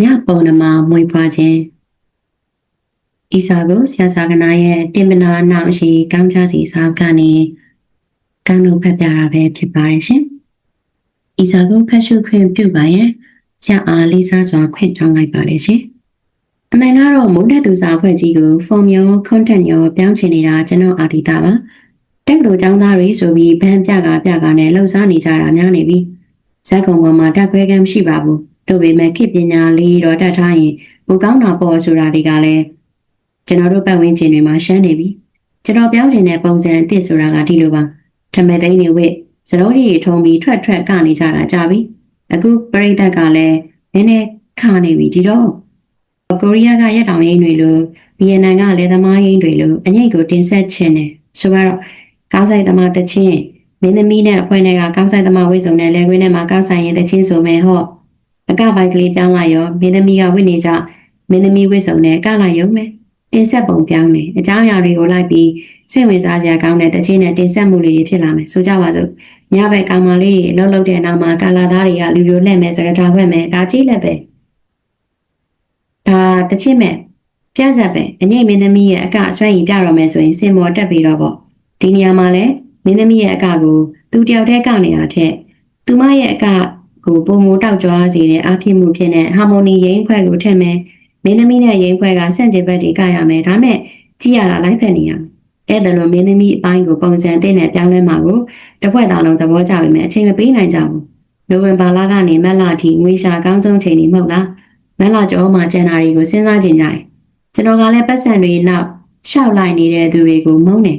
မြပုံနမမွေဖွားခြင်းဤစာကိုဆရာစာကနာရဲ့တင်ပနာနောက်ရှိကောင်းချစီစာကနေကောင်းလို့ဖတ်ပြတာပဲဖြစ်ပါတယ်ရှင်။ဤစာကိုဖတ်ရှုခွင့်ပြုပါရဲ့ဆရာအားလေးစားစွာခွင့်တောင်းလိုက်ပါတယ်ရှင်။အမှန်ကတော့မုန်းတဲ့သူစာအဖွဲ့ကြီးကို form ရော content ရောပြောင်းချင်နေတာကျွန်တော်အာသီတာပါ။တက်ကတော်ចောင်းသားတွေဆိုပြီးဘန်းပြကပြကနဲ့လှုပ်ရှားနေကြတာများနေပြီ။ဇက်ကုံပေါ်မှာတက်ခွဲကမ်းရှိပါဘူး။ တို့ပေမဲ့ခေတ်ပညာလေးတော့တတ်ထားရင်ဘူကောင်းတာပေါ့ဆိုတာတွေကလည်းကျွန်တော်တို့ပတ်ဝန်းကျင်တွေမှာရှမ်းနေပြီကျွန်တော်ပြောင်းချင်တဲ့ပုံစံအစ်စ်ဆိုတာကဒီလိုပါထမဲသိန်းတွေဝစ်စလုံးကြီးတွေထုံပြီးထွက်ထွက်ကနေကြတာကြပြီအခုပရိသတ်ကလည်းနည်းနည်းခါနေပြီဒီတော့ကိုရီးယားကရက်တောင်ရင်းတွေလိုဗီယက်နမ်ကလည်းသမားရင်းတွေလိုအငိတ်ကိုတင်ဆက်ခြင်းတယ်ဆိုတော့ကောင်းဆိုင်သမားတချင်းမင်းသမီးနဲ့အဖွဲ့နဲ့ကကောင်းဆိုင်သမားဝိစုံနဲ့လဲခွင်းထဲမှာကောင်းဆိုင်ရင်တချင်းဆိုမယ်ဟော့ အကပိုက်ကလေးပြောင်းလိုက်ရောမင်းသမီးကဝိနေကြမင်းသမီးဝိစုံနဲ့ကလိုက်ရုံပဲတင်ဆက်ပုံပြောင်းနေအကြောင်းအရာတွေကိုလိုက်ပြီးစိတ်ဝင်စားစရာကောင်းတဲ့တချင်းနဲ့တင်ဆက်မှုလေးတွေဖြစ်လာမယ်ဆိုကြပါစို့ညဘက်ကောင်မလေးတွေလှုပ်လှုပ်တဲ့နောက်မှာကာလာသားတွေကလူလိုလှည့်မဲ့စကားထားဖွဲ့မဲ့ဒါကြီးလက်ပဲဒါတချင်းမဲ့ပြဆက်ပဲအငိမ့်မင်းသမီးရဲ့အကအဆွဲရင်ပြတော့မယ်ဆိုရင်စင်မော်တက်ပြီးတော့ပေါ့ဒီနေရာမှာလဲမင်းသမီးရဲ့အကကိုသူတယောက်တည်းကောက်နေတာထက်သူမရဲ့အက ကိုပုံမတောက်ကြွားစေတဲ့အားဖြစ်မှုဖြစ်တဲ့ဟာမိုနီရိမ့်ဖွဲ့ကိုထည့်မယ်မင်းသမီးနဲ့ရိမ့်ဖွဲ့ကဆန့်ကျင်ဘက်တွေကရမယ်ဒါမဲ့ကြည့်ရတာလိုက်ဖက်နေရမယ်အဲ့ဒါလိုမင်းသမီးအပိုင်းကိုပုံစံတင်နဲ့ပြောင်းလဲမှာကိုတစ်ဖွဲ့သားလုံးသဘောကျပေမဲ့အချိန်မပေးနိုင်ကြဘူးနိုဝင်ဘာလကနေမက်လအထိငွေရှာကောင်းဆုံးချိန်နေမဟုတ်လားမက်လကျော်မှာကျန်တာတွေကိုစဉ်းစားကြင်ကြတယ်ကျွန်တော်ကလည်းပတ်စံတွေနောက်ရှောက်လိုက်နေတဲ့သူတွေကိုမုန်းတယ်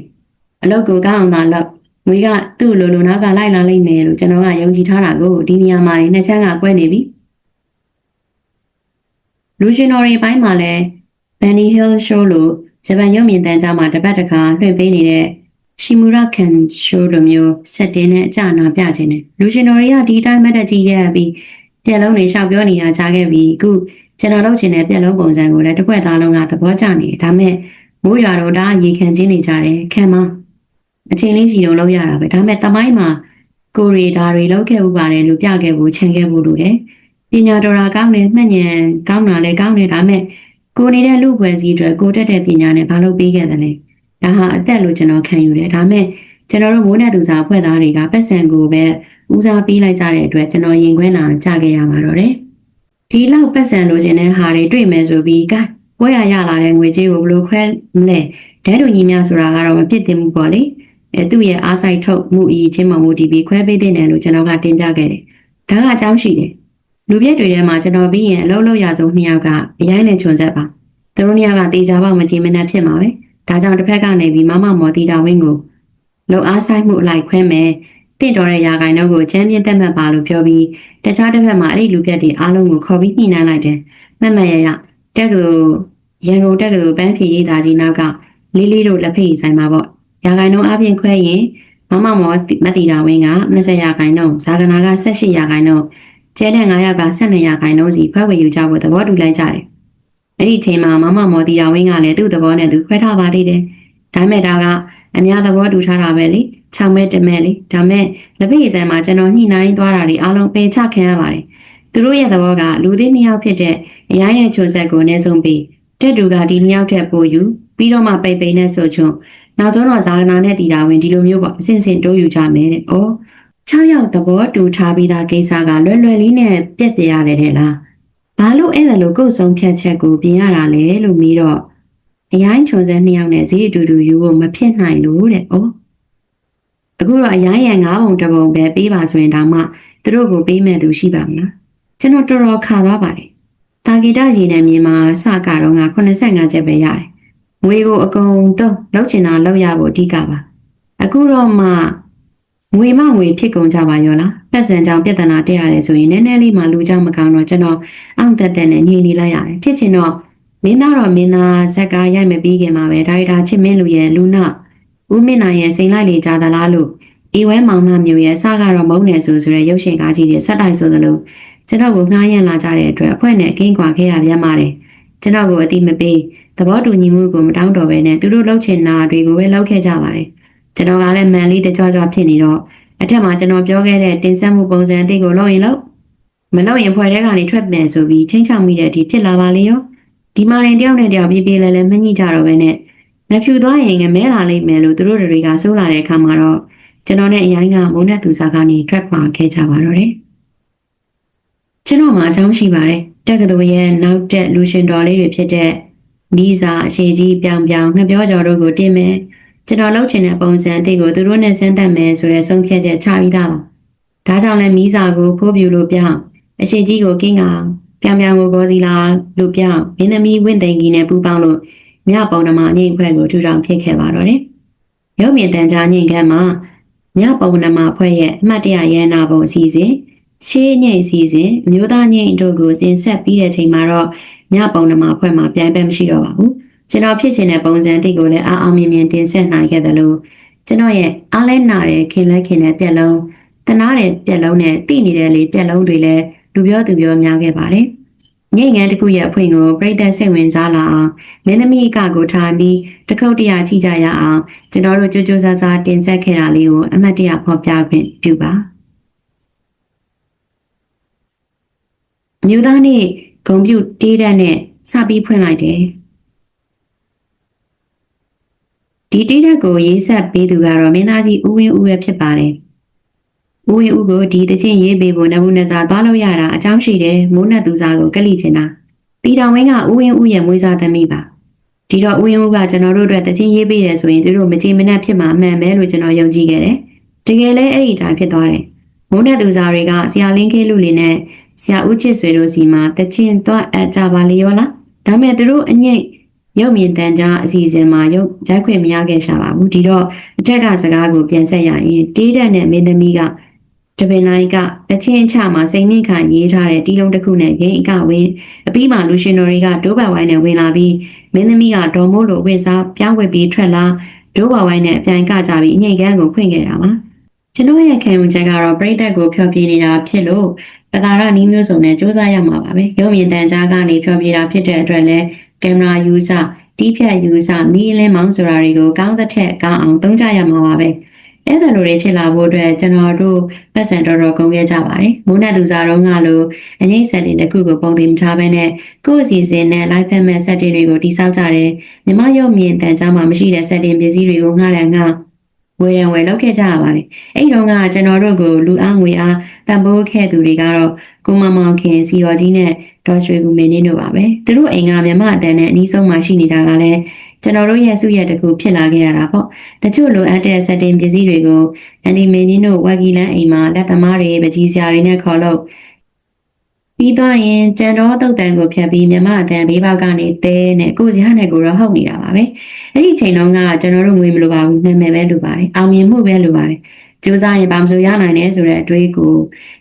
အလုပ်ကိုကောင်းအောင်သာလုပ် ငွေကသူ့လိုလိုနောက်ကလိုက်လာလိမ့်မယ်လို့ကျွန်တော်ကယုံကြည်ထားတာကိုဒီနေရာမှာနှစ်ချမ်းကကွဲနေပြီလူရှင်တော်တွေဘိုင်းမှာလဲ Benny Hill Show လို့ဂျပန်ရုပ်မြင်သံကြားမှာတပတ်တခါလွှင့်ပေးနေတဲ့ Shimura Kan Show လိုမျိုးစက်တင်နဲ့အကြနာပြခြင်းနဲ့လူရှင်တော်တွေကဒီတိုင်းမတ်တက်ကြီးရပြီးပြက်လုံးတွေရှောက်ပြောနေတာကြားခဲ့ပြီးအခုကျွန်တော်လုပ်ချင်တဲ့ပြက်လုံးပုံစံကိုလည်းတစ်ခွက်သားလုံးကသဘောကျနေတယ်ဒါမဲ့မိုးရွာတော့ဒါရေခံချင်းနေကြတယ်ခံမ အချိန်လေးကြီးတော့လောက်ရတာပဲဒါမဲ့တမိုင်းမှာကိုရီဒါတွေလောက်ခဲ့ဥပါတယ်လို့ပြခဲ့ဖို့ခြံခဲ့ဖို့လို့တယ်ပညာတော်ရာကောင်းတယ်မှတ်ဉာဏ်ကောင်းတာလည်းကောင်းတယ်ဒါမဲ့ကိုနေတဲ့လူပွဲစည်းအတွက်ကိုတက်တဲ့ပညာနဲ့ဘာလို့ပေးခဲ့တယ်လဲဒါဟာအသက်လို့ကျွန်တော်ခံယူတယ်ဒါမဲ့ကျွန်တော်တို့မိုးနဲ့သူစားဖွဲ့သားတွေကပတ်စံကိုပဲဦးစားပေးလိုက်ကြတဲ့အတွက်ကျွန်တော်ရင်ခွဲလာကြခဲ့ရမှာတော့တယ်ဒီလောက်ပတ်စံလိုချင်တဲ့ဟာတွေတွေ့မယ်ဆိုပြီးကပွဲရရလာတဲ့ငွေကြေးကိုဘယ်လိုခွဲမလဲဒဲတို့ညီများဆိုတာကတော့မဖြစ်သင့်ဘူးပေါ့လေ အဲသူ့ရဲ့အားဆိုင်ထုတ်မှုအရေးချင်းမှမူတည်ပြီးခွဲပေးတဲ့နယ်လို့ကျွန်တော်ကတင်ပြခဲ့တယ်ဒါကအကြောင်းရှိတယ်လူပြက်တွေထဲမှာကျွန်တော်ပြီးရင်အလုံးလုံးရဆုံးနှစ်ယောက်ကအရိုင်းနဲ့ခြုံဆက်ပါသူတို့နှစ်ယောက်ကတေချာပေါက်မကြည့်မနဲ့ဖြစ်မှာပဲဒါကြောင့်တစ်ဖက်ကနေပြီးမမမော်တီတာဝင်းကိုလုံအားဆိုင်မှုအလိုက်ခွဲမယ်တင့်တော်တဲ့ယာကိုင်တော့ကိုချမ်းပြင်းတက်မှတ်ပါလို့ပြောပြီးတခြားတစ်ဖက်မှာအဲ့ဒီလူပြက်တွေအားလုံးကိုခေါ်ပြီးညှိနှိုင်းလိုက်တယ်မှတ်မှတ်ရရတက်ကူရန်ကုန်တက်ကလူပန်းဖြေရေးသားကြီးနောက်ကလေးလေးတို့လက်ဖေးဆိုင်မှာပေါ့ ရာခိုင်နှုန်းအပြင်ခွဲရင်မမမောမတီတာဝင်းက20ရာခိုင်နှုန်းဇာကနာက18ရာခိုင်နှုန်းကျဲတဲ့9ရာက12ရာခိုင်နှုန်းစီခွဲဝေယူကြဖို့သဘောတူလိုက်ကြတယ်။အဲ့ဒီအချိန်မှာမမမောတီတာဝင်းကလည်းသူ့သဘောနဲ့သူခွဲထားပါသေးတယ်။ဒါမဲ့ဒါကအများသဘောတူထားတာပဲလေ။6မဲ1မဲလေ။ဒါမဲ့လက်ဖေးဆိုင်မှာကျွန်တော်ညှိနှိုင်းသွားတာတွေအားလုံးပယ်ချခံရပါတယ်။သူတို့ရဲ့သဘောကလူသေးနှစ်ယောက်ဖြစ်တဲ့အရိုင်းရဲ့ချုံဆက်ကိုအနည်းဆုံးပြီးတက်တူကဒီနှစ်ယောက်ထက်ပိုယူပြီးတော့မှပိတ်ပိန်နဲ့ဆိုချွန်း နောက်ဆုံးတော့ဇာကနာနဲ့တီတာဝင်ဒီလိုမျိုးပေါ့အစင်စင်တိုးယူကြမယ်တဲ့။အော်6ယောက်သဘောတူထားပြီးသားကိစ္စကလွယ်လွယ်လေးနဲ့ပြက်ပြရတယ်တဲ့လား။ဘာလို့အဲ့ဒါလို့ကိုယ်ဆုံးဖြတ်ချက်ကိုပြင်ရတာလဲလို့ပြီးတော့အရိုင်းချွန်စဲနှစ်ယောက်နဲ့ဈေးအတူတူယူဖို့မဖြစ်နိုင်လို့တဲ့။အော်အခုတော့အရိုင်းရံ၅ပုံတစ်ပုံပဲပေးပါဆိုရင်ဒါမှသူတို့ကိုပေးမဲ့သူရှိပါမလား။ကျွန်တော်တော်တော်ခါသွားပါတယ်။တာဂီတရေနံမြေမှာစကတော့က85ချက်ပဲရတယ် ငွေကိုအကုန်တော့လောက်ချင်တာလောက်ရဖို့အဓိကပါအခုတော့မှငွေမငွေဖြစ်ကုန်ကြပါရောလားပတ်စံကြောင့်ပြဿနာတက်ရတယ်ဆိုရင်နည်းနည်းလေးမှလူကြောင့်မကောင်းတော့ကျွန်တော်အောင့်တက်တက်နဲ့ညှိနေလိုက်ရတယ်ဖြစ်ချင်တော့မင်းသားတော့မင်းသားဇက်ကားရိုက်မပြီးခင်မှာပဲဒါရိုက်တာချစ်မင်းလူရဲ့လူနာဦးမင်းနိုင်ရဲ့စိန်လိုက်လေကြသလားလို့အေဝဲမောင်နှမျိုးရဲ့အစကတော့မုန်းနေဆိုဆိုရဲရုပ်ရှင်ကားကြီးတွေဆက်တိုက်ဆိုသလိုကျွန်တော်ကိုငှားရမ်းလာကြတဲ့အတွက်အဖွဲ့နဲ့အကင်းကွာခဲ့ရပြန်ပါတယ်ကျွန်တော်ကိုအတိမပေး သဘောတူညီမှုကိုမတောင်းတော့ဘဲနဲ့သူတို့လှုပ်ချင်တာတွေကိုပဲလှုပ်ခဲ့ကြပါတယ်ကျွန်တော်ကလည်းမန်လေးတကြွကြွဖြစ်နေတော့အထက်မှာကျွန်တော်ပြောခဲ့တဲ့တင်ဆက်မှုပုံစံအသေးကိုလုပ်ရင်လုပ်မလို့ရင်ဖွဲ့ထဲကနေထွက်ပြန်ဆိုပြီးချင်းချောက်မိတဲ့အထိဖြစ်လာပါလေရောဒီမာရင်တယောက်နဲ့တယောက်ပြေးပြေးလဲလဲမညှိကြတော့ဘဲနဲ့နှဖြူသွားရင်ငမဲလာလိမ့်မယ်လို့သူတို့တွေကစိုးလာတဲ့အခါမှာတော့ကျွန်တော်နဲ့အရင်ကမုန်းတဲ့သူစားကနေထွက်ခွာခဲ့ကြပါတော့တယ်ကျွန်တော်မှအကြောင်းရှိပါတယ်တက္ကသိုလ်ရဲ့နောက်တက်လူရှင်တော်လေးတွေဖြစ်တဲ့ မိစာအရှိကြီးပြောင်ပြောင်ငှက်ပြောကြော်တို့ကိုတင်မယ်ကျွန်တော်လှုပ်ချင်တဲ့ပုံစံအသေးကိုသူတို့နဲ့ဆန်းတက်မယ်ဆိုတဲ့ဆုံးဖြတ်ချက်ချပြီးသားပါဒါကြောင့်လည်းမိစာကိုဖိုးပြူလို့ပြောင်းအရှိကြီးကိုကင်းကောင်ပြောင်ပြောင်ကိုဘောစီလာလို့ပြောင်းမင်းသမီးဝင့်သိန်ကြီးနဲ့ပူပေါင်းလို့မြပုံနမအငိမ့်ဖွဲ့ကိုထူထောင်ဖြစ်ခဲ့ပါတော့တယ်။ရုပ်မြင်တန်ကြားငိမ့်ကမ်းမှာမြပုံနမဖွဲ့ရဲ့အမှတ်တရရဲနာပုံအစီအစဉ်ရှေးငိမ့်အစီအစဉ်အမျိုးသားငိမ့်တို့ကိုစဉ်ဆက်ပြီးတဲ့ချိန်မှာတော့ မြပုံနမဖွဲ့မှာပြန်ပဲမရှိတော့ပါဘူး။ကျွန်တော်ဖြစ်ချင်တဲ့ပုံစံအသစ်ကိုလည်းအားအောင်မြင်မြင်တင်ဆက်နိုင်ခဲ့တယ်လို့ကျွန်တော်ရဲ့အားလဲနာတဲ့ခင်လဲခင်တဲ့ပြက်လုံးတနာတဲ့ပြက်လုံးနဲ့တိနေတဲ့လေပြက်လုံးတွေလည်းလူပြောသူပြောများခဲ့ပါတယ်။ငိတ်ငန်းတစ်ခုရဲ့အဖွင့်ကိုပြိတ္တစိတ်ဝင်စားလာအောင်မင်းသမီးအကကိုထားပြီးတခုတ်တရာကြည့်ကြရအောင်ကျွန်တော်တို့ကြိုးကြိုးစားစားတင်ဆက်ခဲ့တာလေးကိုအမှတ်တရဖော်ပြခွင့်ပြုပါ။အမျိုးသားနေ့ ဂုံပြုတေးတဲ့နဲ့စပြီးဖွင့်လိုက်တယ်။ဒီတေးတဲ့ကိုရေးဆက်ပေးသူကတော့မင်းသားကြီးဦးဝင်းဦးရဲ့ဖြစ်ပါတယ်။ဦးဝင်းဦးကိုဒီတချင်းရေးပေးဖို့နဘူးနစာသွားလို့ရတာအကြောင်းရှိတယ်မိုးနဲ့သူစားကိုကလိချင်တာ။တီတော်ဝင်းကဦးဝင်းဦးရဲ့မွေးစားသမီးပါ။ဒီတော့ဦးဝင်းဦးကကျွန်တော်တို့အတွက်တချင်းရေးပေးတယ်ဆိုရင်သူတို့မကြည်မနှက်ဖြစ်မှာအမှန်ပဲလို့ကျွန်တော်ယုံကြည်ခဲ့တယ်။တကယ်လည်းအဲ့ဒီတိုင်းဖြစ်သွားတယ်။မိုးနဲ့သူစားတွေကဆရာလင်းခေးလူလေးနဲ့ ဆရာဦးချစ်ဆွေတို့စီမှာတချင်းတော့အကြပါလေရောလား။ဒါမဲ့သူတို့အငိမ့်ရုပ်မြင်တန်ကြားအစီအစဉ်မှာရုပ်ရိုက်ခွင့်မရခဲ့ရှာပါဘူးဒီတော့အထက်ကစကားကိုပြန်ဆက်ရရင်တေးတက်နဲ့မင်းသမီးကတပင်လိုင်းကတချင်းချမှာစိန်မြင့်ခံရေးထားတဲ့တီးလုံးတစ်ခုနဲ့ဂိမ်းအကဝင်းအပြီးမှာလူရှင်တော်တွေကဒိုးဘဝိုင်းနဲ့ဝင်လာပြီးမင်းသမီးကဒေါ်မိုးလိုဝင်စားပြောင်းဝက်ပြီးထွက်လာဒိုးဘဝိုင်းနဲ့အပြိုင်ကကြပြီးအငိတ်ကန်းကိုဖွင့်ခဲ့တာပါကျွန်တော်ရဲ့ခံယူချက်ကတော့ပြိတက်ကိုဖျော်ပြနေတာဖြစ်လို့ ပသာရနီးမျိုးစုံနဲ့စူးစမ်းရမှာပါပဲရုပ်မြင်တန်ကြားကနေဖျော်ပြတာဖြစ်တဲ့အတွက်လည်းကင်မရာယူဆတီးဖြတ်ယူဆမီးလင်းမောင်းဆိုတာတွေကိုကောင်းတဲ့ထက်ကောင်းအောင်သုံးကြရမှာပါပဲအဲ့ဒါလိုတွေဖြစ်လာဖို့အတွက်ကျွန်တော်တို့ပတ်စံတော်တော်ကုန်ခဲ့ကြပါတယ်မိုးနဲ့သူစားတော့ငါလိုအငိမ့်ဆက်တွေတစ်ခုကိုပုံတင်ထားပဲနဲ့ကိုယ့်အစီအစဉ်နဲ့ live ဖက်မဲ့ setting တွေကိုတိစောက်ကြတယ်မြမရုပ်မြင်တန်ကြားမှာမရှိတဲ့ setting ပစ္စည်းတွေကိုငှားတယ်ငှား ဝယ်ရန်ဝယ်လုပ်ခဲ့ကြရပါတယ်အဲ့ဒီတော့ကကျွန်တော်တို့ကိုလူအားငွေအားပံ့ပိုးခဲ့သူတွေကတော့ကိုမမောင်ခင်စီတော်ကြီးနဲ့ဒေါ်ရွှေကူမင်းနေတို့ပါပဲသူတို့အိမ်ကမြမအတန်နဲ့အနီးဆုံးမှာရှိနေတာကလည်းကျွန်တော်တို့ရဲ့စုရက်တကူဖြစ်လာခဲ့ရတာပေါ့တချို့လိုအပ်တဲ့ setting ပစ္စည်းတွေကိုအန်ဒီမင်းနေတို့ဝက်ကီလန်အိမ်မှာလက်သမားတွေပကြီးစရာတွေနဲ့ခေါ်လို့ ပြီးသွားရင်ကြံတော်တုတ်တန်ကိုဖြတ်ပြီးမြမအတန်ဘေးပေါက်ကနေတဲနဲ့ကိုစရနဲ့ကိုတော့ဟုတ်နေတာပါပဲအဲ့ဒီချိန်တုန်းကကျွန်တော်တို့ငွေမလိုပါဘူးနာမည်ပဲလိုပါတယ်အောင်မြင်မှုပဲလိုပါတယ်စူးစမ်းရင်ဘာမှမဆိုရနိုင်တယ်ဆိုတဲ့အတွေးကို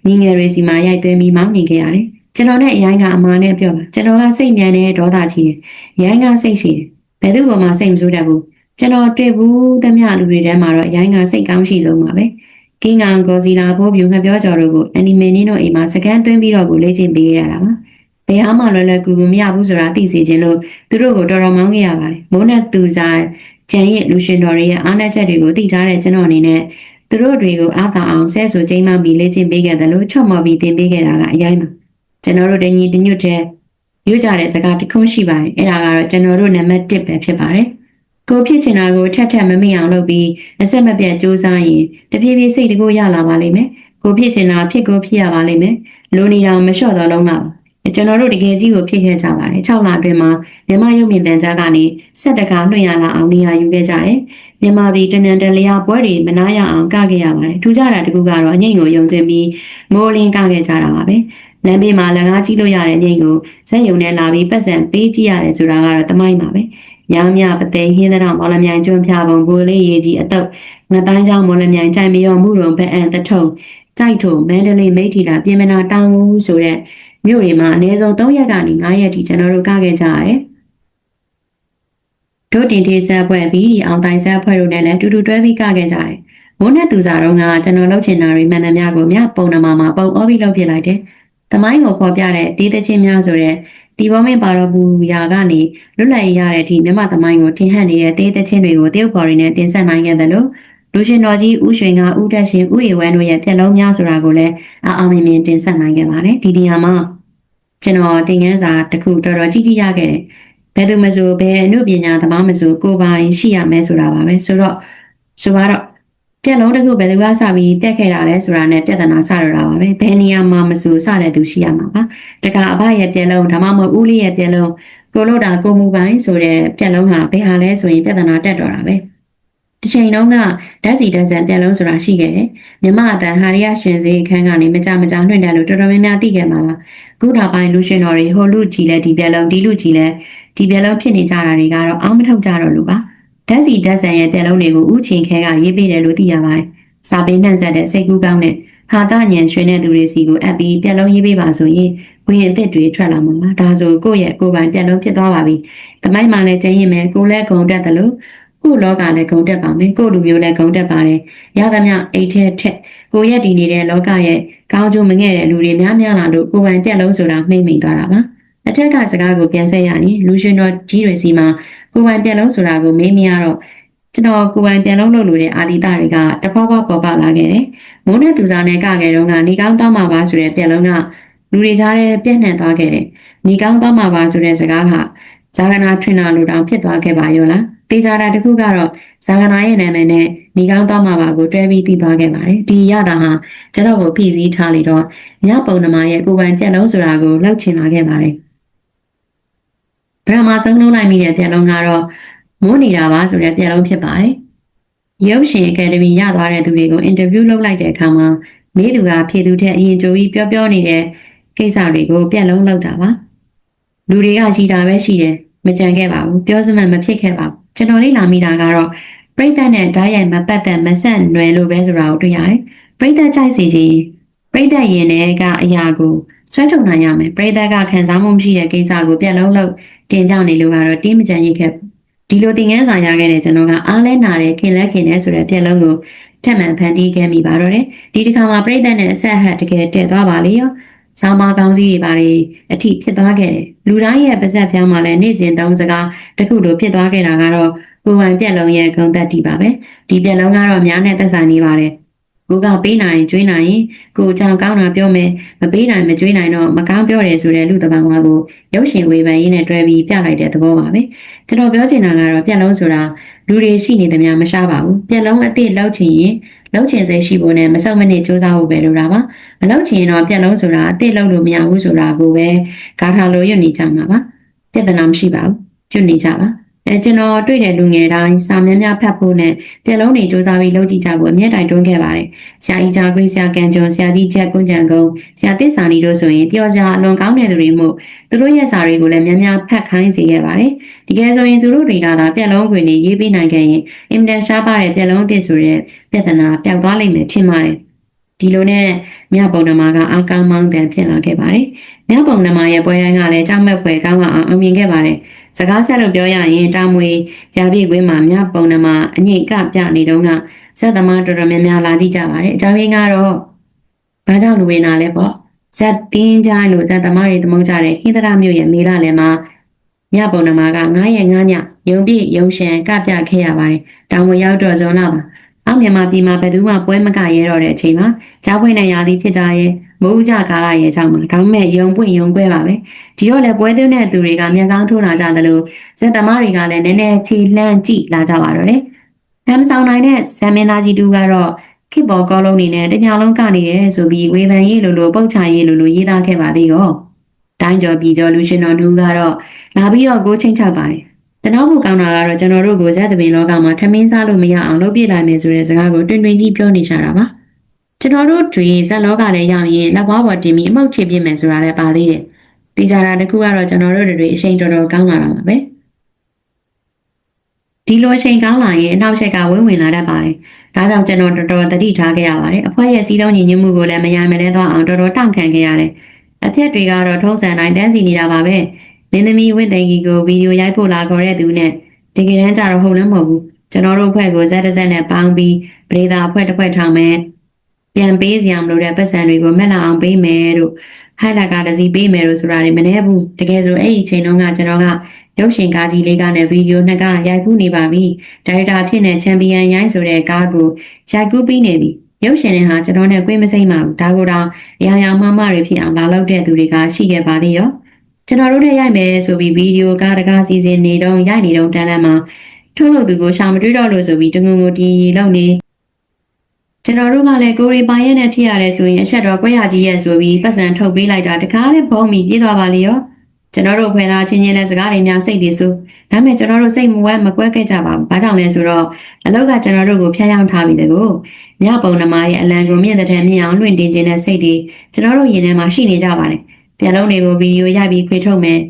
ညီငယ်တွေစီမှာရိုက်သွင်းပြီးမောင်းနေခဲ့ရတယ်ကျွန်တော်နဲ့အရိုင်းကအမားနဲ့ပြောပါကျွန်တော်ကစိတ်မြန်တယ်ဒေါသကြီးတယ်ရိုင်းကစိတ်ရှိတယ်ဘယ်သူ့ပေါ်မှာစိတ်မဆိုးတတ်ဘူးကျွန်တော်တွေ့ဘူးသမျှလူတွေထဲမှာတော့အရိုင်းကစိတ်ကောင်းရှိဆုံးပါပဲ ကင်းကန်ဂေါ်စီလာဖိုးပြူငှက်ပြောကြော်တို့ကိုအနီမီနင်းတို့အိမ်မှာစကန်သွင်းပြီးတော့ကိုလေ့ကျင့်ပေးရတာပါဘယ်အားမှလွယ်လွယ်ကူကူမရဘူးဆိုတာသိစေခြင်းလို့သူတို့ကိုတော်တော်မောင်းခဲ့ရပါတယ်မိုးနဲ့သူစားကျန်ရဲ့လူရှင်တော်တွေရဲ့အားနည်းချက်တွေကိုသိထားတဲ့ကျွန်တော်အနေနဲ့သူတို့တွေကိုအားသာအောင်ဆဲဆိုချိန်မှပြီးလေ့ကျင့်ပေးခဲ့တယ်လို့ချော့မော်ပြီးသင်ပေးခဲ့တာကအရင်ပါကျွန်တော်တို့တညီတညွတ်တဲ့ရွကြတဲ့စကားတစ်ခုရှိပါတယ်အဲ့ဒါကတော့ကျွန်တော်တို့နံပါတ်1ပဲဖြစ်ပါတယ် ကိုဖြစ်ချင်တာကိုထက်ထက်မမိအောင်လုပ်ပြီးအဆက်မပြတ်စူးစမ်းရင်တပြေးပြေးစိတ်တကူရလာပါလိမ့်မယ်ကိုဖြစ်ချင်တာဖြစ်ကိုဖြစ်ရပါလိမ့်မယ်လိုနေတာမလျှော့တော့လုံးတော့ကျွန်တော်တို့တကယ်ကြီးကိုဖြစ်ခဲ့ကြပါတယ်6လအတွင်းမှာမြန်မာရုပ်မြင်သံကြားကနေဆက်တကာလွှင့်ရလာအောင်နေရာယူခဲ့ကြတယ်မြန်မာပြည်တနန်တလျာပွဲတွေမနာရအောင်ကခဲ့ရပါတယ်ထူးခြားတာတကူကတော့အငိမ့်ကိုယုံသွင်းပြီးမိုးလင်းကခဲ့ကြတာပါပဲလမ်းဘေးမှာလကားကြည့်လို့ရတဲ့ညိတ်ကိုဇက်ယုံနဲ့လာပြီးပတ်စံပေးကြည့်ရတယ်ဆိုတာကတော့တမိုင်းပါပဲ။ ညောင်မြပသိဟင်းတဲ့မော်လမြိုင်ကျွန်းဖြာပုံဘိုးလေးရေကြီးအတုပ်ငတိုင်းချောင်းမော်လမြိုင်ကြိုင်မရောမှုရုံဘက်အန်တထုံကြိုက်ထုံမန္တလေးမိထီလာပြင်မနာတောင်ဦးဆိုတဲ့မြို့တွေမှာအနည်းဆုံး3ရက်ကနေ9ရက်ထိကျွန်တော်တို့ကခဲ့ကြရတယ်။တို့တင်တေးဆက်ဖွဲ့ပြီးဒီအောင်တိုင်ဆက်ဖွဲ့တို့နဲ့လည်းတူတူတွဲပြီးကခဲ့ကြတယ်။မိုးနဲ့သူစားတော့ကကျွန်တော်လှုပ်ချင်တာတွေမှန်သမျှကိုမြပုံနမမှာပုံအောပြီးလှုပ်ပြလိုက်တယ်။တမိုင်းကိုဖော်ပြတဲ့တေးသချင်းများဆိုတဲ့ ဒီဘောမင်းပါတော်ဘူးရာကနေလွတ်လပ်ရရတဲ့အထိမြမသမိုင်းကိုထင်ဟပ်နေတဲ့တေးသချင်းတွေကိုတရုတ်ပေါ်ရင်းနဲ့တင်ဆက်နိုင်ခဲ့တယ်လို့လူရှင်တော်ကြီးဦးရွှေငါဦးတက်ရှင်ဦးရေဝဲတို့ရဲ့ပြက်လုံးများဆိုတာကိုလည်းအအောင်မြင်မြင်တင်ဆက်နိုင်ခဲ့ပါတယ်ဒီနေရာမှာကျွန်တော်သင်ခန်းစာတစ်ခုတော်တော်ကြီးကြီးရခဲ့တယ်ဘယ်သူမဆိုဘယ်အမှုပညာသမားမဆိုကိုယ်ပိုင်ရှိရမယ်ဆိုတာပါပဲဆိုတော့ဆိုတော့ ပြက်လုံးတစ်ခုဘယ်သူကစပြီးပြက်ခဲ့တာလဲဆိုတာနဲ့ပြဿနာစရတာပါပဲဘယ်နေရာမှာမဆိုစတဲ့သူရှိရမှာပါတကအဘရဲ့ပြက်လုံးဒါမှမဟုတ်ဦးလေးရဲ့ပြက်လုံးကိုလို့တာကိုမူပိုင်းဆိုတဲ့ပြက်လုံးဟာဘယ်ဟာလဲဆိုရင်ပြဿနာတက်တော့တာပဲတစ်ချိန်တုန်းကဓာတ်စီဓာတ်ဆန်ပြက်လုံးဆိုတာရှိခဲ့တယ်မြမအတန်ဟာရီယာရှင်စေးအခန်းကနေမကြမကြလွှင့်တယ်လို့တော်တော်များများသိခဲ့မှာပါခုနောက်ပိုင်းလူရှင်တော်တွေဟိုလူကြီးလဲဒီပြက်လုံးဒီလူကြီးလဲဒီပြက်လုံးဖြစ်နေကြတာတွေကတော့အောင်းမထုတ်ကြတော့လို့ပါ ဓာတ်စီဓာတ်ဆန်ရဲ့ပြက်လုံးတွေကိုဥချင်းခဲကရေးပေးတယ်လို့သိရပါတယ်စာပေနှံ့ဆက်တဲ့စိတ်ကူးကောင်းတဲ့ဟာတညံရွှေတဲ့သူတွေစီကိုအပ်ပြီးပြက်လုံးရေးပေးပါဆိုရင်ဝင်အစ်စ်တွေထွက်လာမှာပါဒါဆိုကိုယ့်ရဲ့ကိုယ်ပိုင်ပြက်လုံးဖြစ်သွားပါပြီ။တမိုင်းမှလည်းကျင်းရင်မယ်ကိုယ်လည်းဂုံတက်တယ်လို့ကိုယ့်လောကလည်းဂုံတက်ပါမယ်ကိုယ့်လူမျိုးလည်းဂုံတက်ပါတယ်။ရသမျှအိတ်ထဲထက်ကိုယ့်ရဲ့ဒီနေတဲ့လောကရဲ့ကောင်းကျိုးမငဲ့တဲ့လူတွေများများလာလို့ကိုယ်ပိုင်ပြက်လုံးဆိုတာမှိမ့်မိန်သွားတာပါ။အထက်ကစကားကိုပြန်ဆက်ရရင်လူရှင်တော်ကြီးတွေစီမှာ ကိုယ်ပိုင်ပြက်လုံးဆိုတာကိုမေးမရတော့ကျွန်တော်ကိုယ်ပိုင်ပြန်လုံးလုပ်လို့တဲ့အာဒီတာတွေကတဖွာဖွာပေါ်ပေါက်လာခဲ့တယ်။မိုးနဲ့သူစားနဲ့ကခဲ့တော့ကနေကောင်းတောင်းမှာပါဆိုတဲ့ပြက်လုံးကလူတွေကြားထဲပြန့်နှံ့သွားခဲ့တယ်။နေကောင်းသွားမှာပါဆိုတဲ့စကားဟာဇာဂနာထွင်တာလိုတောင်ဖြစ်သွားခဲ့ပါရောလား။တေချာတာတစ်ခုကတော့ဇာဂနာရဲ့နာမည်နဲ့နေကောင်းသွားမှာပါကိုတွဲပြီးသိသွားခဲ့ပါတယ်။ဒီရတာဟာကျွန်တော်ကိုပြည်စည်းထားလေတော့ညပုံနမရဲ့ကိုယ်ပိုင်ကြက်လုံးဆိုတာကိုလောက်ချင်လာခဲ့ပါတယ်။ ဗရမကျုံလုံးလိုက်မိတဲ့ပြက်လုံးကတော့မိုးနေတာပါဆိုတဲ့ပြက်လုံးဖြစ်ပါတယ်။ရုပ်ရှင်အကယ်ဒမီရသွားတဲ့သူတွေကိုအင်တာဗျူးလုပ်လိုက်တဲ့အခါမှာမေးသူကဖြေသူတဲ့အရင်ကြိုပြီးပြောပြောနေတဲ့ကိစ္စတွေကိုပြက်လုံးလောက်တာပါလူတွေကရှိတာပဲရှိတယ်မကြံခဲ့ပါဘူးပြောစမှန်မဖြစ်ခဲ့ပါဘူးကျွန်တော်လေးလာမိတာကတော့ပြိတ္တနဲ့ဓာတ်ရိုက်မပတ်သက်မဆက်နွယ်လို့ပဲဆိုတာကိုတွေ့ရတယ်ပြိတ္တကြိုက်စီခြင်းပြိတ္တရင်တဲ့ကအရာကို ဆွဲထုတ်နိုင်ရမယ်ပြိတ္တကခံစားမှုမရှိတဲ့ကိစ္စကိုပြက်လုံးလောက်တင်ပြနေလို့ကတော့တင်းမကြံရိတ်ခဲ့ဒီလိုတင်ငန်းစာရခဲ့တဲ့ကျွန်တော်ကအားလဲနာတယ်ခင်လဲခင်လဲဆိုတဲ့ပြက်လုံးကိုထက်မှန်ဖန်တီးခဲ့မိပါတော့တယ်ဒီတစ်ခါမှာပြိတ္တနဲ့အဆက်ဟတ်တကယ်တက်သွားပါလေရော။ဆောင်းမကောင်းစီးတွေပါတွေအထိဖြစ်သွားခဲ့တယ်။လူတိုင်းရဲ့ပါဇက်ပြောင်းမှာလည်းနေ့စဉ်သုံးစကားတစ်ခုလိုဖြစ်သွားခဲ့တာကတော့ကိုယ်ပိုင်ပြက်လုံးရဲ့ဂုံသက်တီပါပဲ။ဒီပြက်လုံးကတော့များနဲ့သက်ဆိုင်နေပါတယ်။ ကိုကပေးနိုင်ကျွေးနိုင်ရင်ကိုကြောင်ကောင်းတာပြောမယ်မပေးနိုင်မကျွေးနိုင်တော့မကောင်းပြောတယ်ဆိုတဲ့လူတပံဝါကိုရုပ်ရှင်ဝေဖန်ရင်းနဲ့တွဲပြီးပြလိုက်တဲ့သဘောပါပဲကျွန်တော်ပြောချင်တာကတော့ပြက်လုံးဆိုတာလူတွေရှိနေသမျှမရှားပါဘူးပြက်လုံးအသည့်လောက်ချင်ရင်လောက်ချင်စိတ်ရှိဖို့နဲ့မစောင့်မနစ်စူးစမ်းဖို့ပဲလိုတာပါမလောက်ချင်ရင်တော့ပြက်လုံးဆိုတာအသည့်လောက်လို့မရဘူးဆိုတာကိုပဲဂါထာလိုရွတ်နေကြမှာပါပြဿနာမရှိပါဘူးကျွတ်နေကြပါ အဲကျွန်တော်တွေ့တဲ့လူငယ်တိုင်းစာများများဖတ်ဖို့နဲ့ပြက်လုံးတွေစူးစမ်းပြီးလုပ်ကြည့်ကြဖို့အမြဲတိုင်တွန်းခဲ့ပါတယ်။ဆရာကြီးကြားခွေးဆရာကန်ကျော်ဆရာကြီးချက်ကွန်းကြံကုန်းဆရာသစ္စာနီတို့ဆိုရင်ပျော်စရာအလွန်ကောင်းတဲ့သူတွေမို့သူတို့ရဲ့စာတွေကိုလည်းများများဖတ်ခိုင်းစေခဲ့ပါတယ်။ဒီကဲဆိုရင်သူတို့တွေကသာပြက်လုံးခွေတွေရေးပေးနိုင်ခဲ့ရင်အင်မတန်ရှားပါတဲ့ပြက်လုံးအသစ်ဆိုတဲ့ပြဿနာပျောက်သွားလိမ့်မယ်ထင်ပါတယ်။ဒီလိုနဲ့မြပုံနမကအာကောင်းမောင်းတန်ဖြစ်လာခဲ့ပါတယ်။မြပုံနမရဲ့ပွဲတိုင်းကလည်းကြောက်မဲ့ဖွယ်ကောင်းအောင်အောင်မြင်ခဲ့ပါတယ်။ စကားဆက်လို့ပြောရရင်တာမွေရာပြည့်ကွင်းမှာမြပုံနမှာအငိတ်ကပြနေတော့ကဇက်သမားတော်တော်များများလာကြည့်ကြပါတယ်အကြောင်းရင်းကတော့ဘာကြောင့်လူဝင်လာလဲပေါ့ဇက်တင်းကြလို့ဇက်သမားတွေတမုံကြတဲ့ဟိန္ဒရာမြို့ရဲ့မေလာလည်းမှာမြပုံနမှာက9ရက်9ညယုံပြည့်ယုံရှန်ကပြခဲ့ရပါတယ်တောင်ဝင်ရောက်တော့ဇွန်လပါ အောက်မြန်မာပြည်မှာဘယ်သူမှပွဲမကရဲတော့တဲ့အချိန်မှာကြားပွင့်တဲ့ရာသီဖြစ်တာရဲ့မိုးကြကာလရဲ့အကြောင်းမှာဒါပေမဲ့ယုံပွင့်ယုံကွဲပါပဲဒီတော့လည်းပွဲသွင်းတဲ့သူတွေကမျက်စောင်းထိုးလာကြတယ်လို့ဇက်သမားတွေကလည်းနည်းနည်းချီလှမ်းကြည့်လာကြပါတော့တယ်ဟမ်ဆောင်နိုင်တဲ့ဇမ်မင်းသားကြီးတူကတော့ခေပေါ်ကောလုံးနေနဲ့တညာလုံးကနေတယ်ဆိုပြီးဝေဖန်ရေးလိုလိုပုတ်ချရေးလိုလိုရေးသားခဲ့ပါသေးရောတိုင်းကျော်ပြည်ကျော်လူရှင်တော်တူကတော့လာပြီးတော့ကိုချင်းချပါတယ် တနောက်ဖို့ကောင်းတာကတော့ကျွန်တော်တို့ကိုဇက်သမင်လောကမှာထမင်းစားလို့မရအောင်လုပ်ပြလိုက်မယ်ဆိုတဲ့စကားကိုတွင်တွင်ကြီးပြောနေကြတာပါကျွန်တော်တို့တွေဇက်လောကထဲရောက်ရင်လက်ပွားပေါ်တင်ပြီးအမောက်ချပြစ်မယ်ဆိုတာလည်းပါသေးတယ်။တေချာတာတစ်ခုကတော့ကျွန်တော်တို့တွေအချိန်တော်တော်ကောင်းလာတာပါပဲ။ဒီလိုအချိန်ကောင်းလာရင်အနောက်ချက်ကဝင်းဝင်လာတတ်ပါတယ်။ဒါကြောင့်ကျွန်တော်တော်တော်သတိထားခဲ့ရပါတယ်။အဖွဲရဲ့စီးလုံးညီညွတ်မှုကိုလည်းမရမလဲသွားအောင်တော်တော်တောင့်ခံခဲ့ရတယ်။အဖြက်တွေကတော့ထုံးစံတိုင်းတန်းစီနေတာပါပဲ။ လင်းသမီးဝင့်သိန်ကြီးကိုဗီဒီယိုရိုက်ဖို့လာခေါ်တဲ့သူနဲ့တကယ်တမ်းကျတော့ဟုတ်လည်းမဟုတ်ဘူး။ကျွန်တော်တို့အဖွဲ့ကိုဇက်တစ်စက်နဲ့ပေါင်းပြီးပရိသာအဖွဲ့တစ်ဖွဲ့ထောင်မယ်ပြန်ပေးစရာမလိုတဲ့ပတ်စံတွေကိုမက်လာအောင်ပေးမယ်တို့ဟိုင်လာကတစ်စီးပေးမယ်လို့ဆိုတာတွေမနှဲဘူးတကယ်ဆိုအဲ့ဒီအချိန်တုန်းကကျွန်တော်ကရုပ်ရှင်ကားကြီးလေးကနဲ့ဗီဒီယိုနှစ်ကရိုက်ကူးနေပါပြီဒါရိုက်တာဖြစ်နေချန်ပီယံရိုင်းဆိုတဲ့ကားကိုရိုက်ကူးပြီးနေပြီရုပ်ရှင်တွေဟာကျွန်တော်နဲ့ကိုယ်မစိမ့်ပါဘူးဒါကိုတော့အရာရာမမတွေဖြစ်အောင်လာလောက်တဲ့သူတွေကရှိခဲ့ပါသေးရော ကျွန်တော်တို့နဲ့ရိုက်မယ်ဆိုပြီးဗီဒီယိုကားတကားစီစဉ်နေတော့ရိုက်နေတော့တန်းလန်းမှာထုတ်လုပ်သူကိုရှာမတွေ့တော့လို့ဆိုပြီးတငုံငုံတီးလောက်နေကျွန်တော်တို့ကလည်းကိုရီပိုင်ရဲ့နဲ့ဖြစ်ရတယ်ဆိုရင်အချက်တော့ကွဲရကြီးရဲ့ဆိုပြီးပတ်စံထုတ်ပေးလိုက်တာတကားနဲ့ဘုံပြီးပြေးသွားပါလေရောကျွန်တော်တို့ဖွယ်သားချင်းချင်းနဲ့စကားတွေများစိတ်တွေဆိုဒါပေမဲ့ကျွန်တော်တို့စိတ်မဝဲမကွဲခဲ့ကြပါဘူးဘာကြောင့်လဲဆိုတော့အလောက်ကကျွန်တော်တို့ကိုဖျက်ယောင်းထားပြီးတကူမြပုံနမရဲ့အလံကိုမြင့်တဲ့ထဲမြင့်အောင်လွှင့်တင်ခြင်းတဲ့စိတ်တွေကျွန်တော်တို့ရင်ထဲမှာရှိနေကြပါတယ် ပြလုံးတွေကိုဗီဒီယိုရိုက်ပြီးခွေထုတ်မယ်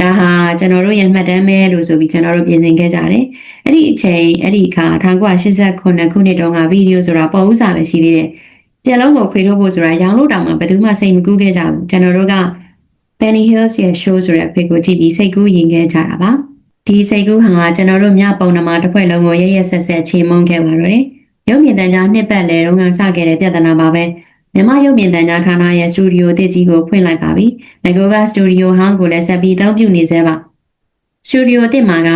ဒါဟာကျွန်တော်တို့ရဲ့မှတ်တမ်းပဲလို့ဆိုပြီးကျွန်တော်တို့ပြင်ဆင်ခဲ့ကြတယ်အဲ့ဒီအချိန်အဲ့ဒီအခါ1989ခုနှစ်တုန်းကဗီဒီယိုဆိုတာပေါ်ဦးစာပဲရှိသေးတယ်။ပြက်လုံးကိုခွေထုတ်ဖို့ဆိုတာရောင်လို့တောင်မှဘယ်သူမှစိတ်မကူးခဲ့ကြဘူး။ကျွန်တော်တို့က Benny Hills ရဲ့ show ဆိုတဲ့ဖိတ်ကိုကြည့်ပြီးစိတ်ကူးရင်ခဲ့ကြတာပါ။ဒီစိတ်ကူးဟာကျွန်တော်တို့မြပုံနမှာတစ်ဖွဲ့လုံးကိုရရဆက်ဆက်ချေမုန်းခဲ့ပါတော့တယ်။ရုပ်မြင်သံကြားနှစ်ပတ်လည်တုန်းကစခဲ့တဲ့ပြဿနာပါပဲ။ မြမရုပ်မြင်သံကြားဌာနရဲ့စတူဒီယိုတစ်ကြီးကိုဖွင့်လိုက်ပါပြီ။ငကိုကစတူဒီယိုဟောင်းကိုလည်းဆက်ပြီးအသုံးပြုနေသေးပါ။စတူဒီယိုတစ်မှာက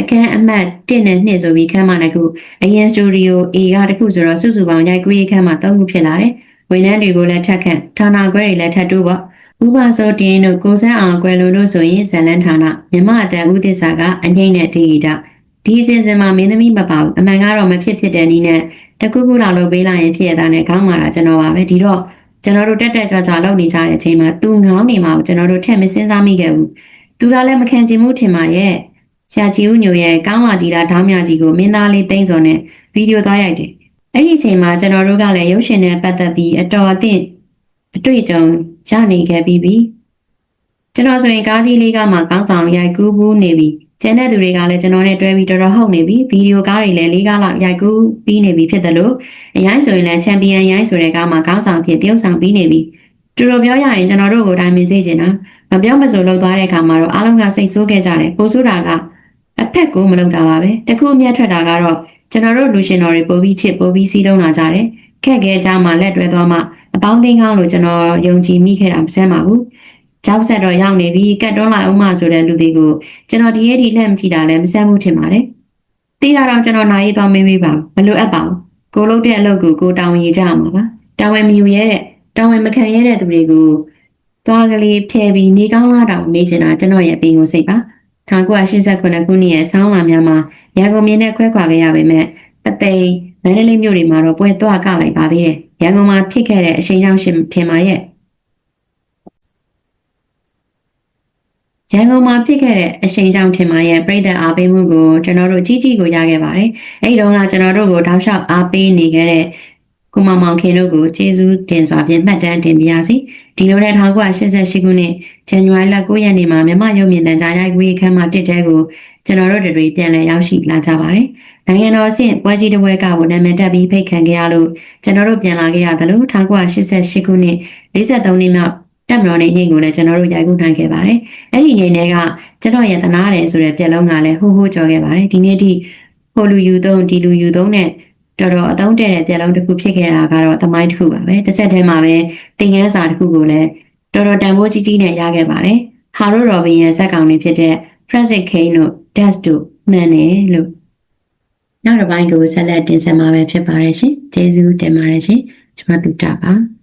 အခန်းအမှတ်1နဲ့2ဆိုပြီးခန်းမတစ်ခုအရင်စတူဒီယို A ကတစ်ခုဆိုတော့စုစုပေါင်းရိုက်ကူးရေးခန်းမှာ3ခုဖြစ်လာတယ်။ဝန်ထမ်းတွေကိုလည်းထပ်ခန့်ဌာနခွဲတွေလည်းထပ်တိုးပေါ့။ဥပဆိုတင်တို့ကိုစန်းအောင်ကွယ်လိုတို့ဆိုရင်ဇလန်းဌာနမြမအတန်ဦးသစ္စာကအငိမ့်နဲ့တေဂီတာဒီအစဉ်စဉ်မှာမင်းသမီးမပါဘူးအမှန်ကတော့မဖြစ်ဖြစ်တဲ့နည်းနဲ့ တကူကူလောက်လုပ်ပေးလိုက်ရင်ဖြစ်ရတာနဲ့ခေါင်းမာတာကျွန်တော်ပါပဲဒီတော့ကျွန်တော်တို့တက်တက်ကြွကြွလုပ်နေကြတဲ့အချိန်မှာသူငောင်းနေမှာကိုကျွန်တော်တို့ထည့်မစင်းစားမိခဲ့ဘူးသူကလည်းမခံချင်မှုထင်ပါရဲ့ဆရာကြီးဦးညိုရဲ့ကောင်းလာကြီးတာဓာတ်မြကြီးကိုမင်းသားလေးသိန်းစော်နဲ့ဗီဒီယိုသွားရိုက်တယ်။အဲ့ဒီအချိန်မှာကျွန်တော်တို့ကလည်းရုပ်ရှင်နဲ့ပတ်သက်ပြီးအတော်အသင့်အတွေ့အကြုံရနေခဲ့ပြီးပြီ။ကျွန်တော်ဆိုရင်ကားကြီးလေးကမှကောင်းဆောင်ရိုက်ကူးဘူးနေပြီ။ ကျန်တဲ့သူတွေကလည်းကျွန်တော်နဲ့တွဲပြီးတော်တော်ဟုတ်နေပြီ။ဗီဒီယိုကားတွေလည်းလေးကားလောက်ရိုက်ကူးပြီးနေပြီဖြစ်တယ်လို့အရင်ဆိုရင်လည်းချန်ပီယံရိုင်းဆိုတဲ့ကားမှာကောင်းဆောင်ဖြစ်တရုပ်ဆောင်ပြီးနေပြီ။တူတော်ပြောရရင်ကျွန်တော်တို့ကိုတိုင်းမင်းစေချင်တာမပြောမဆိုလောက်သွားတဲ့အခါမှာတော့အားလုံးကစိတ်ဆိုးခဲ့ကြတယ်။ပိုဆိုးတာကအဖက်ကိုမလုပ်တာပါပဲတခုအမြတ်ထွက်တာကတော့ကျွန်တော်တို့လူရှင်တော်တွေပို့ပြီးချစ်ပို့ပြီးစီးတုံးလာကြတယ်ခက်ခဲကြမှာလက်တွဲသွားမှအပေါင်းသိန်းကောင်းလို့ကျွန်တော်ယုံကြည်မိခဲ့တာမဆန်းပါဘူး ကြောက်ဆက်တော့ရောက်နေပြီကတ်တွန်းလိုက်အောင်မဆိုတဲ့လူတွေကိုကျွန်တော်ဒီရဲ့ဒီလက်မကြည့်တာလည်းမဆန်းဘူးထင်ပါတယ်တေးတာတော့ကျွန်တော်နိုင်ရေးသွားမေးမေးပါမလိုအပ်ပါဘူးကိုလုပ်တဲ့အလုပ်ကိုကိုတာဝန်ယူကြရမှာပါတာဝန်မယူရဲတဲ့တာဝန်မခံရဲတဲ့သူတွေကိုသွားကလေးဖျယ်ပြီးနေကောင်းလာတောင်မေးချင်တာကျွန်တော်ရဲ့ပင်ကိုစိတ်ပါ1989ခုနှစ်ရဲ့ဆောင်းလာများမှာရန်ကုန်မြင်းနဲ့ခွဲခွာခဲ့ရပေမဲ့ပသိမ်မန္တလေးမြို့တွေမှာတော့ပွဲသွားကလိုက်ပါသေးတယ်။ရန်ကုန်မှာဖြစ်ခဲ့တဲ့အရှိန်ကြောင့်ရှင်ထင်ပါရဲ့ ရန်ကုန်မှာဖြစ်ခဲ့တဲ့အရှိန်ကြောင့်ထင်ပါရဲ့ပြည်သက်အားပေးမှုကိုကျွန်တော်တို့ကြီးကြီးကိုရခဲ့ပါတယ်။အဲဒီတော့ကကျွန်တော်တို့ကိုတောက်လျှောက်အားပေးနေခဲ့တဲ့ကိုမမောင်ခင်တို့ကိုကျေးဇူးတင်စွာဖြင့်မှတ်တမ်းတင်ပါရစေ။ဒီလိုနဲ့1988ခုနှစ်ဇန်နဝါရီလ9ရက်နေ့မှာမြမရုပ်မြင်သံကြားရိုက်ကွေးခန်းမှာတစ်တဲကိုကျွန်တော်တို့တွေပြန်လည်ရောက်ရှိလာကြပါတယ်။နိုင်ငံတော်အဆင့်ပွဲကြီးတစ်ပွဲကကိုနာမည်တက်ပြီးဖိတ်ခံခဲ့ရလို့ကျွန်တော်တို့ပြန်လာခဲ့ရတယ်လို့1988ခုနှစ်53နှစ်မြောက် တက်မတော်နဲ့ညင်ကိုလည်းကျွန်တော်တို့ရိုက်ကူးနိုင်ခဲ့ပါတယ်။အဲ့ဒီညင်တွေကကျွန်တော်ရတနာတယ်ဆိုတဲ့ပြက်လုံးကလည်းဟိုးဟိုးကြော်ခဲ့ပါတယ်။ဒီနေ့ထိဟိုလူယူသုံးဒီလူယူသုံးနဲ့တော်တော်အသုံးတည့်တဲ့ပြက်လုံးတစ်ခုဖြစ်ခဲ့တာကတော့သမိုင်းတစ်ခုပါပဲ။တစ်ဆက်တည်းမှာပဲသင်ခန်းစာတစ်ခုကိုလည်းတော်တော်တန်ဖိုးကြီးကြီးနဲ့ရခဲ့ပါတယ်။ဟာရိုရော်ဘင်ရဲ့ဇက်ကောင်လေးဖြစ်တဲ့ Francis Kane တို့ Dash တို့မှန်တယ်လို့နောက်တစ်ပိုင်းကိုဆက်လက်တင်ဆက်မှာပဲဖြစ်ပါတယ်ရှင်။ကျေးဇူးတင်ပါတယ်ရှင်။ကျွန်မတို့တာပါ။